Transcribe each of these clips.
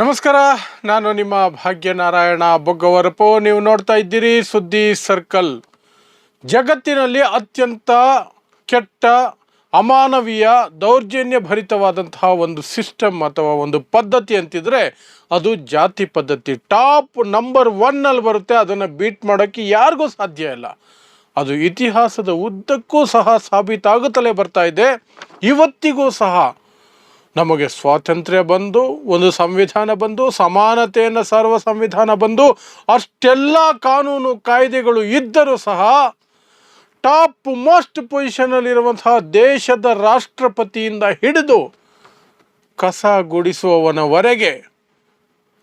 ನಮಸ್ಕಾರ, ನಾನು ನಿಮ್ಮ ಭಾಗ್ಯನಾರಾಯಣ ಬೊಗ್ಗವರಪು. ನೀವು ನೋಡ್ತಾ ಇದ್ದೀರಿ ಸುದ್ದಿ ಸರ್ಕಲ್. ಜಗತ್ತಿನಲ್ಲಿ ಅತ್ಯಂತ ಕೆಟ್ಟ, ಅಮಾನವೀಯ ದೌರ್ಜನ್ಯ ಭರಿತವಾದಂತಹ ಒಂದು ಸಿಸ್ಟಮ್ ಅಥವಾ ಒಂದು ಪದ್ಧತಿ ಅಂತಿದ್ರೆ ಅದು ಜಾತಿ ಪದ್ಧತಿ. ಟಾಪ್ ನಂಬರ್ ಒನ್ನಲ್ಲಿ ಬರುತ್ತೆ, ಅದನ್ನು ಬೀಟ್ ಮಾಡೋಕ್ಕೆ ಯಾರಿಗೂ ಸಾಧ್ಯ ಇಲ್ಲ. ಅದು ಇತಿಹಾಸದ ಉದ್ದಕ್ಕೂ ಸಹ ಸಾಬೀತಾಗುತ್ತಲೇ ಬರ್ತಾ ಇದೆ. ಇವತ್ತಿಗೂ ಸಹ ನಮಗೆ ಸ್ವಾತಂತ್ರ್ಯ ಬಂದು, ಒಂದು ಸಂವಿಧಾನ ಬಂದು, ಸಮಾನತೆಯನ್ನು ಸರ್ವ ಸಂವಿಧಾನ ಬಂದು, ಅಷ್ಟೆಲ್ಲ ಕಾನೂನು ಕಾಯ್ದೆಗಳು ಇದ್ದರೂ ಸಹ ಟಾಪ್ ಮೋಸ್ಟ್ ಪೊಸಿಷನಲ್ಲಿರುವಂತಹ ದೇಶದ ರಾಷ್ಟ್ರಪತಿಯಿಂದ ಹಿಡಿದು ಕಸ ಗುಡಿಸುವವನವರೆಗೆ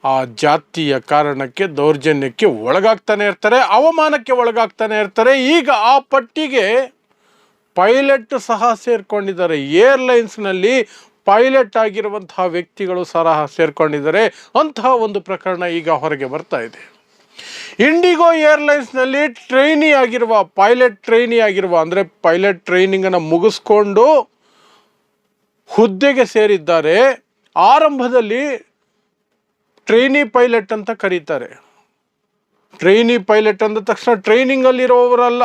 ಆ ಜಾತಿಯ ಕಾರಣಕ್ಕೆ ದೌರ್ಜನ್ಯಕ್ಕೆ ಒಳಗಾಗ್ತಾನೆ ಇರ್ತಾರೆ, ಅವಮಾನಕ್ಕೆ ಒಳಗಾಗ್ತಾನೆ ಇರ್ತಾರೆ. ಈಗ ಆ ಪಟ್ಟಿಗೆ ಪೈಲಟ್ ಸಹ ಸೇರಿಕೊಂಡಿದ್ದಾರೆ. ಏರ್ಲೈನ್ಸ್ನಲ್ಲಿ ಪೈಲಟ್ ಆಗಿರುವಂತಹ ವ್ಯಕ್ತಿಗಳು ಸಹ ಸೇರ್ಕೊಂಡಿದ್ದಾರೆ. ಅಂತಹ ಒಂದು ಪ್ರಕರಣ ಈಗ ಹೊರಗೆ ಬರ್ತಾ ಇದೆ. ಇಂಡಿಗೋ ಏರ್ಲೈನ್ಸ್ನಲ್ಲಿ ಟ್ರೈನಿ ಆಗಿರುವ, ಪೈಲಟ್ ಟ್ರೈನಿ ಆಗಿರುವ, ಅಂದರೆ ಪೈಲಟ್ ಟ್ರೈನಿಂಗನ್ನು ಮುಗಿಸ್ಕೊಂಡು ಹುದ್ದೆಗೆ ಸೇರಿದ್ದಾರೆ. ಆರಂಭದಲ್ಲಿ ಟ್ರೈನಿ ಪೈಲಟ್ ಅಂತ ಕರೀತಾರೆ. ಟ್ರೈನಿ ಪೈಲಟ್ ಅಂದ ತಕ್ಷಣ ಟ್ರೈನಿಂಗಲ್ಲಿರುವವರಲ್ಲ.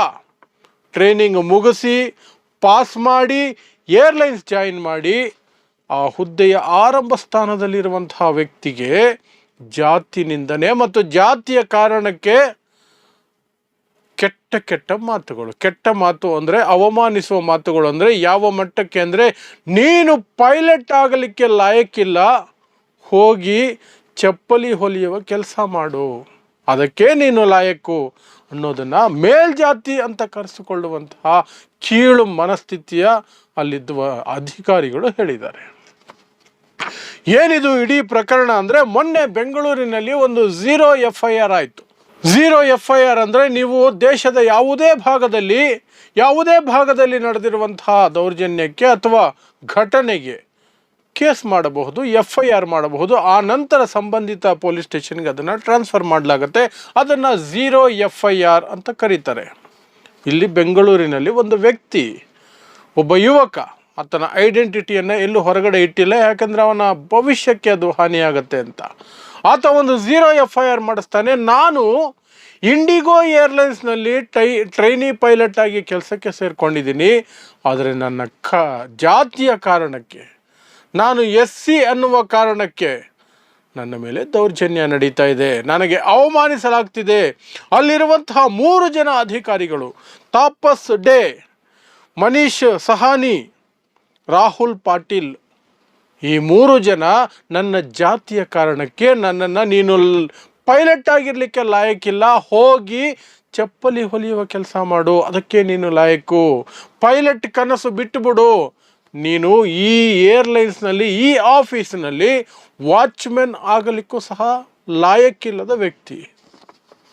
ಟ್ರೈನಿಂಗ್ ಮುಗಿಸಿ ಪಾಸ್ ಮಾಡಿ, ಏರ್ಲೈನ್ಸ್ ಜಾಯಿನ್ ಮಾಡಿ ಆ ಹುದ್ದೆಯ ಆರಂಭ ಸ್ಥಾನದಲ್ಲಿರುವಂತಹ ವ್ಯಕ್ತಿಗೆ ಜಾತಿ ನಿಂದನೆ ಮತ್ತು ಜಾತಿಯ ಕಾರಣಕ್ಕೆ ಕೆಟ್ಟ ಕೆಟ್ಟ ಮಾತುಗಳು. ಕೆಟ್ಟ ಮಾತು ಅಂದರೆ, ಅವಮಾನಿಸುವ ಮಾತುಗಳು ಅಂದರೆ, ಯಾವ ಮಟ್ಟಕ್ಕೆ ಅಂದರೆ, ನೀನು ಪೈಲಟ್ ಆಗಲಿಕ್ಕೆ ಲಾಯಕ್ಕಿಲ್ಲ, ಹೋಗಿ ಚಪ್ಪಲಿ ಹೊಲಿಯುವ ಕೆಲಸ ಮಾಡು. ಅದಕ್ಕೆ ನೀನು ಲಾಯಕ್ಕು ಅನ್ನೋದನ್ನು ಮೇಲ್ಜಾತಿ ಅಂತ ಕರೆಸಿಕೊಳ್ಳುವಂತಹ ಕೀಳು ಮನಸ್ಥಿತಿಯ ಅಲ್ಲಿದ್ದ ಅಧಿಕಾರಿಗಳು ಹೇಳಿದ್ದಾರೆ. ಏನಿದು ಇಡೀ ಪ್ರಕರಣ ಅಂದರೆ ಮೊನ್ನೆ ಬೆಂಗಳೂರಿನಲ್ಲಿ ಒಂದು ಝೀರೋ ಎಫ್ ಐ ಆರ್ ಆಯಿತು. ಝೀರೋ ಎಫ್ ಐ ಆರ್ ಅಂದರೆ ನೀವು ದೇಶದ ಯಾವುದೇ ಭಾಗದಲ್ಲಿ ಯಾವುದೇ ಭಾಗದಲ್ಲಿ ನಡೆದಿರುವಂತಹ ದೌರ್ಜನ್ಯಕ್ಕೆ ಅಥವಾ ಘಟನೆಗೆ ಕೇಸ್ ಮಾಡಬಹುದು ಎಫ್ ಐ ಆರ್ ಮಾಡಬಹುದು, ಆ ನಂತರ ಸಂಬಂಧಿತ ಪೊಲೀಸ್ ಸ್ಟೇಷನ್ಗೆ ಅದನ್ನು ಟ್ರಾನ್ಸ್ಫರ್ ಮಾಡಲಾಗುತ್ತೆ. ಅದನ್ನು ಝೀರೋ ಎಫ್ ಐ ಆರ್ ಅಂತ ಕರೀತಾರೆ. ಇಲ್ಲಿ ಬೆಂಗಳೂರಿನಲ್ಲಿ ಒಂದು ವ್ಯಕ್ತಿ, ಒಬ್ಬ ಯುವಕ ಆತನ ಐಡೆಂಟಿಟಿಯನ್ನು ಎಲ್ಲೂ ಹೊರಗಡೆ ಇಟ್ಟಿಲ್ಲ. ಯಾಕಂದರೆ ಅವನ ಭವಿಷ್ಯಕ್ಕೆ ಅದು ಹಾನಿಯಾಗತ್ತೆ ಅಂತ. ಆತ ಒಂದು ಝೀರೋ ಎಫ್ ಐ ಆರ್ ಮಾಡಿಸ್ತಾನೆ. ನಾನು ಇಂಡಿಗೋ ಏರ್ಲೈನ್ಸ್ನಲ್ಲಿ ಟೈ ಟ್ರೈನಿ ಪೈಲಟ್ ಆಗಿ ಕೆಲಸಕ್ಕೆ ಸೇರಿಕೊಂಡಿದ್ದೀನಿ. ಆದರೆ ನನ್ನ ಕ, ಜಾತಿಯ ಕಾರಣಕ್ಕೆ, ನಾನು ಎಸ್ ಸಿ ಅನ್ನುವ ಕಾರಣಕ್ಕೆ ನನ್ನ ಮೇಲೆ ದೌರ್ಜನ್ಯ ನಡೀತಾ ಇದೆ. ನನಗೆ ಅವಮಾನಿಸಲಾಗ್ತಿದೆ. ಅಲ್ಲಿರುವಂತಹ ಮೂರು ಜನ ಅಧಿಕಾರಿಗಳು, ತಾಪಸ್ ಡೇ, ಮನೀಶ್ ಸಹಾನಿ ರಾಹುಲ್ ಪಾಟೀಲ್ ಈ ಮೂರು ಜನ ನನ್ನ ಜಾತಿಯ ಕಾರಣಕ್ಕೆ ನನ್ನನ್ನು ನೀನು ಪೈಲಟ್ ಆಗಿರಲಿಕ್ಕೆ ಲಾಯಕ್ಕಿಲ್ಲ. ಹೋಗಿ ಚಪ್ಪಲಿ ಹೊಲಿಯುವ ಕೆಲಸ ಮಾಡು. ಅದಕ್ಕೆ ನೀನು ಲಾಯಕ್ಕು ಪೈಲಟ್ ಕನಸು ಬಿಟ್ಟುಬಿಡು ನೀನು ಈ ಏರ್ಲೈನ್ಸ್ನಲ್ಲಿ, ಈ ಆಫೀಸ್ನಲ್ಲಿ ವಾಚ್ಮೆನ್ ಆಗಲಿಕ್ಕೂ ಸಹ ಲಾಯಕ್ಕಿಲ್ಲದ ವ್ಯಕ್ತಿ.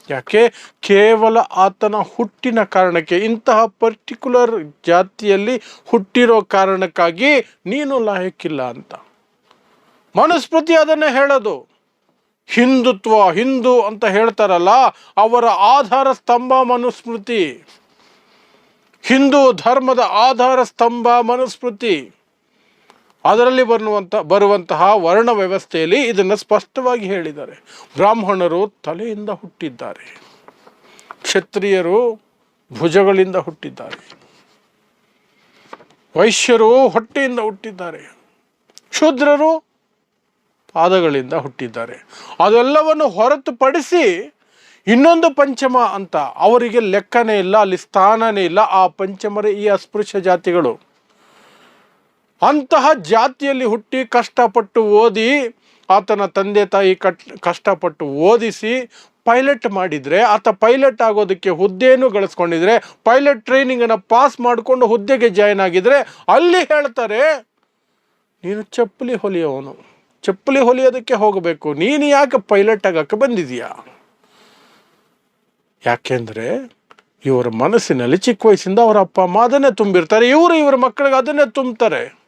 ಯಾಕೆ? ಕೇವಲ ಆತನ ಹುಟ್ಟಿನ ಕಾರಣಕ್ಕೆ, ಇಂತಹ ಪರ್ಟಿಕ್ಯುಲರ್ ಜಾತಿಯಲ್ಲಿ ಹುಟ್ಟಿರೋ ಕಾರಣಕ್ಕಾಗಿ ನೀನು ಲಾಯಕ್ಕಿಲ್ಲ ಅಂತ. ಮನುಸ್ಮೃತಿ ಅದನ್ನೇ ಹೇಳೋದು. ಹಿಂದುತ್ವ, ಹಿಂದೂ ಅಂತ ಹೇಳ್ತಾರಲ್ಲ, ಅವರ ಆಧಾರ ಸ್ತಂಭ ಮನುಸ್ಮೃತಿ. ಹಿಂದೂ ಧರ್ಮದ ಆಧಾರ ಸ್ತಂಭ ಮನುಸ್ಮೃತಿ. ಅದರಲ್ಲಿ ಬರುವಂಥ ಬರುವಂತಹ ವರ್ಣ ವ್ಯವಸ್ಥೆಯಲ್ಲಿ ಇದನ್ನು ಸ್ಪಷ್ಟವಾಗಿ ಹೇಳಿದ್ದಾರೆ. ಬ್ರಾಹ್ಮಣರು ತಲೆಯಿಂದ ಹುಟ್ಟಿದ್ದಾರೆ. ಕ್ಷತ್ರಿಯರು ಭುಜಗಳಿಂದ ಹುಟ್ಟಿದ್ದಾರೆ. ವೈಶ್ಯರು ಹೊಟ್ಟೆಯಿಂದ ಹುಟ್ಟಿದ್ದಾರೆ. ಶೂದ್ರರು ಪಾದಗಳಿಂದ ಹುಟ್ಟಿದ್ದಾರೆ. ಅದೆಲ್ಲವನ್ನು ಹೊರತುಪಡಿಸಿ ಇನ್ನೊಂದು ಪಂಚಮ ಅಂತ ಅವರಿಗೆ ಲೆಕ್ಕನೇ ಇಲ್ಲ, ಅಲ್ಲಿ ಸ್ಥಾನನೇ ಇಲ್ಲ. ಆ ಪಂಚಮರೇ ಈ ಅಸ್ಪೃಶ್ಯ ಜಾತಿಗಳು. ಅಂತಹ ಜಾತಿಯಲ್ಲಿ ಹುಟ್ಟಿ ಕಷ್ಟಪಟ್ಟು ಓದಿ ಆತನ ತಂದೆ ತಾಯಿ ಕಟ್ ಕಷ್ಟಪಟ್ಟು ಓದಿಸಿ ಪೈಲಟ್ ಮಾಡಿದರೆ, ಆತ ಪೈಲಟ್ ಆಗೋದಕ್ಕೆ ಹುದ್ದೆಯನ್ನು ಗಳಿಸ್ಕೊಂಡಿದ್ರೆ, ಪೈಲಟ್ ಟ್ರೈನಿಂಗನ್ನು ಪಾಸ್ ಮಾಡಿಕೊಂಡು ಹುದ್ದೆಗೆ ಜಾಯ್ನ್ ಆಗಿದರೆ, ಅಲ್ಲಿ ಹೇಳ್ತಾರೆ, ನೀನು ಚಪ್ಪಲಿ ಹೊಲಿಯೋವನು ಚಪ್ಪಲಿ ಹೊಲಿಯೋದಕ್ಕೆ ಹೋಗಬೇಕು. ನೀನು ಯಾಕೆ ಪೈಲಟ್ ಆಗಕ್ಕೆ ಬಂದಿದೀಯಾ ಯಾಕೆಂದರೆ, ಇವರ ಮನಸ್ಸಿನಲ್ಲಿ ಚಿಕ್ಕ ವಯಸ್ಸಿಂದ ಅವರ ಅಪ್ಪ ಅಮ್ಮ ಅದನ್ನೇ ತುಂಬಿರ್ತಾರೆ. ಇವರು ಇವರ ಮಕ್ಕಳಿಗೆ ಅದನ್ನೇ ತುಂಬ್ತಾರೆ.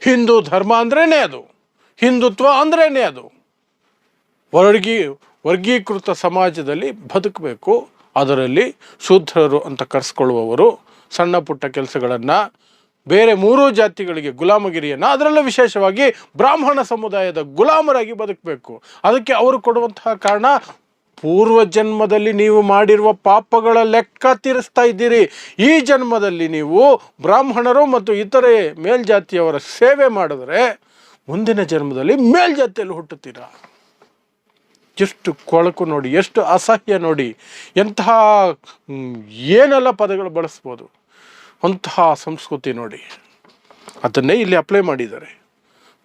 ಹಿಂದೂ ಧರ್ಮ ಅಂದ್ರೇ ಅದು. ಹಿಂದುತ್ವ ಅಂದ್ರೇ ಅದು. ವರ್ಗೀ, ವರ್ಗೀಕೃತ ಸಮಾಜದಲ್ಲಿ ಬದುಕಬೇಕು. ಅದರಲ್ಲಿ ಶೂದ್ರರು ಅಂತ ಕರೆಸ್ಕೊಳ್ಳುವವರು, ಸಣ್ಣ ಪುಟ್ಟ ಕೆಲಸಗಳನ್ನು ಬೇರೆ ಮೂರೂ ಜಾತಿಗಳಿಗೆ ಗುಲಾಮಗಿರಿಯನ್ನು ಅದರಲ್ಲೂ ವಿಶೇಷವಾಗಿ ಬ್ರಾಹ್ಮಣ ಸಮುದಾಯದ ಗುಲಾಮರಾಗಿ ಬದುಕಬೇಕು. ಅದಕ್ಕೆ ಅವರು ಕೊಡುವಂತಹ ಕಾರಣ ಪೂರ್ವ ಜನ್ಮದಲ್ಲಿ ನೀವು ಮಾಡಿರುವ ಪಾಪಗಳ ಲೆಕ್ಕ ತೀರಿಸ್ತಾ ಇದ್ದೀರಿ. ಈ ಜನ್ಮದಲ್ಲಿ ನೀವು ಬ್ರಾಹ್ಮಣರು ಮತ್ತು ಇತರೆ ಮೇಲ್ಜಾತಿಯವರ ಸೇವೆ ಮಾಡಿದ್ರೆ ಮುಂದಿನ ಜನ್ಮದಲ್ಲಿ ಮೇಲ್ಜಾತಿಯಲ್ಲಿ ಹುಟ್ಟುತ್ತೀರಾ? ಎಷ್ಟು ಕೊಳಕು ನೋಡಿ, ಎಷ್ಟು ಅಸಹ್ಯ ನೋಡಿ, ಎಂತಹ ಏನೆಲ್ಲ ಪದಗಳು ಬಳಸ್ಬೋದು, ಅಂತಹ ಸಂಸ್ಕೃತಿ ನೋಡಿ. ಅದನ್ನೇ ಇಲ್ಲಿ ಅಪ್ಲೈ ಮಾಡಿದ್ದಾರೆ.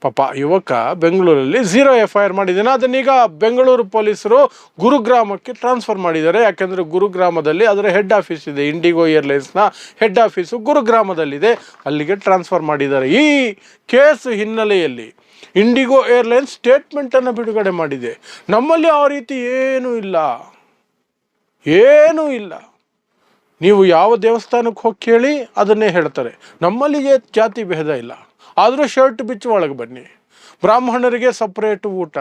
ಪಾಪ ಯುವಕ ಬೆಂಗಳೂರಲ್ಲಿ ಝೀರೋ ಎಫ್ ಐ ಆರ್ ಮಾಡಿದ್ದಾನೆ ಅದನ್ನೀಗ ಬೆಂಗಳೂರು ಪೊಲೀಸರು ಗುರುಗ್ರಾಮಕ್ಕೆ ಟ್ರಾನ್ಸ್ಫರ್ ಮಾಡಿದ್ದಾರೆ. ಯಾಕೆಂದರೆ ಗುರುಗ್ರಾಮದಲ್ಲಿ ಅದರ ಹೆಡ್ ಆಫೀಸ್ ಇದೆ. ಇಂಡಿಗೋ ಏರ್ಲೈನ್ಸ್ನ ಹೆಡ್ ಆಫೀಸು ಗುರುಗ್ರಾಮದಲ್ಲಿದೆ. ಅಲ್ಲಿಗೆ ಟ್ರಾನ್ಸ್ಫರ್ ಮಾಡಿದ್ದಾರೆ. ಈ ಕೇಸ್ ಹಿನ್ನೆಲೆಯಲ್ಲಿ ಇಂಡಿಗೋ ಏರ್ಲೈನ್ಸ್ ಸ್ಟೇಟ್ಮೆಂಟನ್ನು ಬಿಡುಗಡೆ ಮಾಡಿದೆ. ನಮ್ಮಲ್ಲಿ ಆ ರೀತಿ ಏನೂ ಇಲ್ಲ. ಏನೂ ಇಲ್ಲ. ನೀವು ಯಾವ ದೇವಸ್ಥಾನಕ್ಕೆ ಹೋಗಿ ಕೇಳಿ ಅದನ್ನೇ ಹೇಳ್ತಾರೆ. ನಮ್ಮಲ್ಲಿ ಜಾತಿ ಭೇದ ಇಲ್ಲ. ಆದರೂ ಶರ್ಟ್ ಬಿಚ್ಚು ಒಳಗೆ ಬನ್ನಿ. ಬ್ರಾಹ್ಮಣರಿಗೆ ಸಪ್ರೇಟ್ ಊಟ.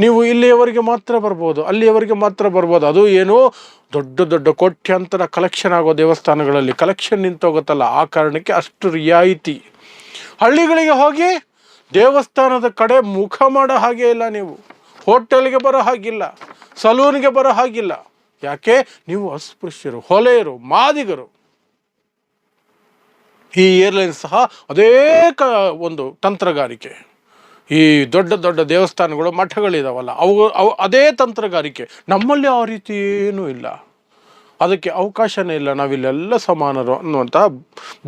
ನೀವು ಇಲ್ಲಿಯವರಿಗೆ ಮಾತ್ರ ಬರ್ಬೋದು, ಅಲ್ಲಿಯವರಿಗೆ ಮಾತ್ರ ಬರ್ಬೋದು. ಅದು ಏನು? ದೊಡ್ಡ ದೊಡ್ಡ ಕೋಟ್ಯಂತರ ಕಲೆಕ್ಷನ್ ಆಗೋ ದೇವಸ್ಥಾನಗಳಲ್ಲಿ ಕಲೆಕ್ಷನ್ ನಿಂತೋಗುತ್ತಲ್ಲ. ಆ ಕಾರಣಕ್ಕೆ ಅಷ್ಟು ರಿಯಾಯಿತಿ. ಹಳ್ಳಿಗಳಿಗೆ ಹೋಗಿ ದೇವಸ್ಥಾನದ ಕಡೆ ಮುಖ ಮಾಡೋ ಹಾಗೆ ಇಲ್ಲ ನೀವು. ಹೋಟೆಲ್ಗೆ ಬರೋ ಹಾಗಿಲ್ಲ. ಸಲೂನ್ಗೆ ಬರೋ ಹಾಗಿಲ್ಲ. ಯಾಕೆ? ನೀವು ಅಸ್ಪೃಶ್ಯರು, ಹೊಲೆಯರು, ಮಾದಿಗರು. ಈ ಏರ್ಲೈನ್ ಸಹ ಅದೇ ಒಂದು ತಂತ್ರಗಾರಿಕೆ. ಈ ದೊಡ್ಡ ದೊಡ್ಡ ದೇವಸ್ಥಾನಗಳು ಮಠಗಳಿದಾವಲ್ಲ, ಅವು ಅವು ಅದೇ ತಂತ್ರಗಾರಿಕೆ. ನಮ್ಮಲ್ಲಿ ಆ ರೀತಿ ಏನೂ ಇಲ್ಲ. ಅದಕ್ಕೆ ಅವಕಾಶನೇ ಇಲ್ಲ ನಾವಿಲ್ಲೆಲ್ಲ ಸಮಾನರು ಅನ್ನುವಂಥ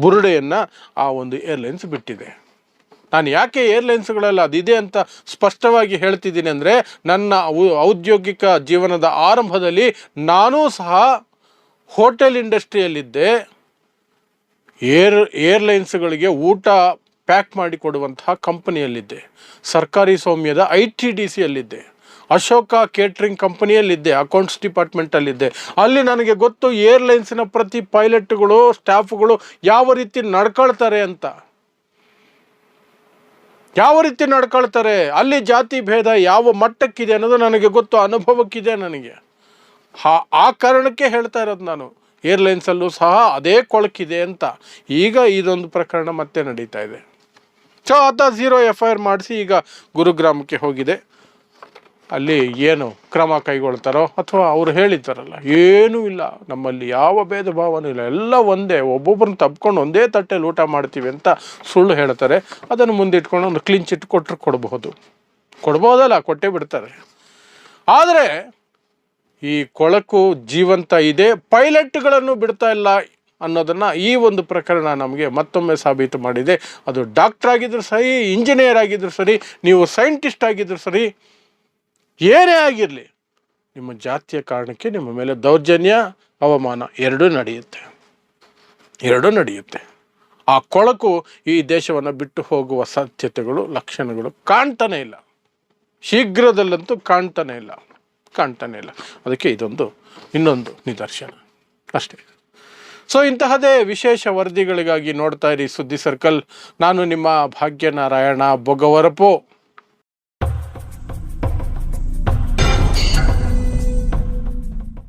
ಬುರುಡೆಯನ್ನು ಆ ಒಂದು ಏರ್ಲೈನ್ಸ್ ಬಿಟ್ಟಿದೆ. ನಾನು ಯಾಕೆ ಏರ್ಲೈನ್ಸ್ಗಳೆಲ್ಲ ಅದಿದೆ ಅಂತ ಸ್ಪಷ್ಟವಾಗಿ ಹೇಳ್ತಿದ್ದೀನಿ ಅಂದರೆ, ನನ್ನ ಔದ್ಯೋಗಿಕ ಜೀವನದ ಆರಂಭದಲ್ಲಿ ನಾನೂ ಸಹ ಹೋಟೆಲ್ ಇಂಡಸ್ಟ್ರಿಯಲ್ಲಿದ್ದೆ. ಏರ್, ಏರ್ಲೈನ್ಸ್ಗಳಿಗೆ ಊಟ ಪ್ಯಾಕ್ ಮಾಡಿ ಕೊಡುವಂತಹ ಕಂಪನಿಯಲ್ಲಿದ್ದೆ. ಸರ್ಕಾರಿ ಸ್ವಾಮ್ಯದ ಐ ಟಿ ಡಿ ಸಿಯಲ್ಲಿದ್ದೆ. ಅಶೋಕ ಕೇಟ್ರಿಂಗ್ ಕಂಪನಿಯಲ್ಲಿದ್ದೆ, ಅಕೌಂಟ್ಸ್ ಡಿಪಾರ್ಟ್ಮೆಂಟಲ್ಲಿದ್ದೆ. ಅಲ್ಲಿ ನನಗೆ ಗೊತ್ತು ಏರ್ಲೈನ್ಸಿನ ಪ್ರತಿ ಪೈಲಟ್ಗಳು, ಸ್ಟಾಫ್ಗಳು ಯಾವ ರೀತಿ ನಡ್ಕೊಳ್ತಾರೆ ಅಂತ. ಯಾವ ರೀತಿ ನಡ್ಕೊಳ್ತಾರೆ, ಅಲ್ಲಿ ಜಾತಿ ಭೇದ ಯಾವ ಮಟ್ಟಕ್ಕಿದೆ ಅನ್ನೋದು ನನಗೆ ಗೊತ್ತು, ಅನುಭವಕ್ಕಿದೆ ನನಗೆ. ಆ ಕಾರಣಕ್ಕೆ ಹೇಳ್ತಾ ಇರೋದು ನಾನು. ಏರ್ಲೈನ್ಸಲ್ಲೂ ಸಹ ಅದೇ ಕೊಳಕಿದೆ ಅಂತ ಈಗ ಇದೊಂದು ಪ್ರಕರಣ ಮತ್ತೆ ನಡೀತಾ ಇದೆ. ಸೊ ಆತ ಝೀರೋ ಎಫ್ ಐ ಆರ್ ಮಾಡಿಸಿ ಈಗ ಗುರುಗ್ರಾಮಕ್ಕೆ ಹೋಗಿದೆ. ಅಲ್ಲಿ ಏನು ಕ್ರಮ ಕೈಗೊಳ್ತಾರೋ ಅಥವಾ ಅವರು ಹೇಳಿದ್ದಾರಲ್ಲ, ಏನೂ ಇಲ್ಲ. ನಮ್ಮಲ್ಲಿ ಯಾವ ಭೇದ ಭಾವನೂ ಇಲ್ಲ. ಎಲ್ಲ ಒಂದೇ ಒಬ್ಬೊಬ್ಬರನ್ನ ತಬ್ಕೊಂಡು ಒಂದೇ ತಟ್ಟೆಲಿ ಊಟ ಮಾಡ್ತೀವಿ ಅಂತ ಸುಳ್ಳು ಹೇಳ್ತಾರೆ. ಅದನ್ನು ಮುಂದಿಟ್ಕೊಂಡು ಒಂದು ಕ್ಲೀನ್ ಚಿಟ್ ಕೊಟ್ಟರು ಕೊಡಬಹುದು. ಕೊಡ್ಬೋದಲ್ಲ, ಕೊಟ್ಟೇ ಬಿಡ್ತಾರೆ. ಆದರೆ ಈ ಕೊಳಕು ಜೀವಂತ ಇದೆ. ಪೈಲಟ್ಗಳನ್ನು ಬಿಡ್ತಾ ಇಲ್ಲ ಅನ್ನೋದನ್ನು ಈ ಒಂದು ಪ್ರಕರಣ ನಮಗೆ ಮತ್ತೊಮ್ಮೆ ಸಾಬೀತು ಮಾಡಿದೆ. ಅದು ಡಾಕ್ಟರ್ ಆಗಿದ್ರು ಸರಿ, ಇಂಜಿನಿಯರ್ ಆಗಿದ್ರು ಸರಿ, ನೀವು ಸೈಂಟಿಸ್ಟ್ ಆಗಿದ್ರು ಸರಿ, ಏನೇ ಆಗಿರಲಿ, ನಿಮ್ಮ ಜಾತಿಯ ಕಾರಣಕ್ಕೆ ನಿಮ್ಮ ಮೇಲೆ ದೌರ್ಜನ್ಯ, ಅವಮಾನ ಎರಡೂ ನಡೆಯುತ್ತೆ. ಎರಡೂ ನಡೆಯುತ್ತೆ. ಆ ಕೊಳಕು ಈ ದೇಶವನ್ನು ಬಿಟ್ಟು ಹೋಗುವ ಸಾಧ್ಯತೆಗಳು, ಲಕ್ಷಣಗಳು ಕಾಣ್ತಾನೇ ಇಲ್ಲ. ಶೀಘ್ರದಲ್ಲಂತೂ ಕಾಣ್ತಾನೇ ಇಲ್ಲ. ಕಾಣ್ತಾನೆ ಇಲ್ಲ. ಅದಕ್ಕೆ ಇದೊಂದು, ಇನ್ನೊಂದು ನಿದರ್ಶನ. ಅಷ್ಟೇ. ಸೊ ಇಂತಹದೇ ವಿಶೇಷ ವರದಿಗಳಿಗಾಗಿ ನೋಡ್ತಾ ಇರಿ ಸುದ್ದಿ ಸರ್ಕಲ್. ನಾನು ನಿಮ್ಮ ಭಾಗ್ಯನಾರಾಯಣ ಬೊಗವರಪು